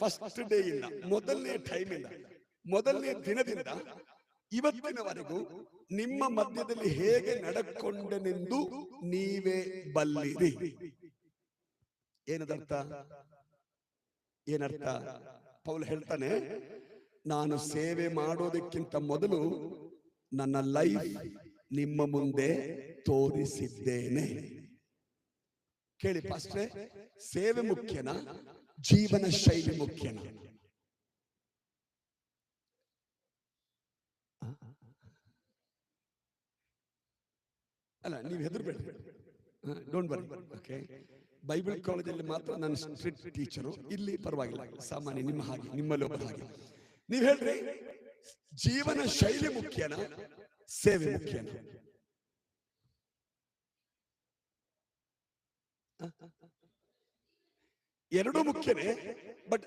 First day ಇಂದ ಮೊದಲನೇ time ಇಂದ ಮೊದಲನೇ ದಿನದಿಂದ ಇವತ್ತಿನವರೆಗೂ ನಿಮ್ಮ ಮಧ್ಯದಲ್ಲಿ ಹೇಗೆ ನಡಕೊಂಡನೆಂದು ನೀವೇ ಬಲ್ಲಿರಿ. ಏನದರ್ಥ? ಏನರ್ಥ? ಪೌಲ್ ಹೇಳ್ತಾನೆ, ನಾನು ಸೇವೆ ಮಾಡೋದಕ್ಕಿಂತ ಮೊದಲು ನನ್ನ ಲೈಫ್ ನಿಮ್ಮ ಮುಂದೆ ತೋರಿಸಿದ್ದೇನೆ. ಕೇಳಿ ಫಸ್ಟ್ ಸೇವೆ ಮುಖ್ಯನ? ಜೀವನ ಶೈಲಿ ಮುಖ್ಯನ ಅಲ್ಲ ನೀವು ಹೆದರ್ಬೇಡ್ರಿ ಡೋಂಟ್ ಬರಿ ಓಕೆ ಬೈಬಲ್ ಕಾಲೇಜಲ್ಲಿ ಮಾತ್ರ ನಾನು ಸ್ಟ್ರಿಕ್ಟ್ ಟೀಚರು ಇಲ್ಲಿ ಪರವಾಗಿಲ್ಲ. ಸಾಮಾನ್ಯ ನಿಮ್ಮ ಹಾಗೆ ನಿಮ್ಮಲ್ಲಿ ಒಬ್ಬ ಹಾಗೆ. ನೀವು ಹೇಳ್ರಿ ಜೀವನ ಶೈಲಿ ಮುಖ್ಯನ? ಸೇವೆ ಮುಖ್ಯನ? ಎರಡೂ ಮುಖ್ಯನೇ ಬಟ್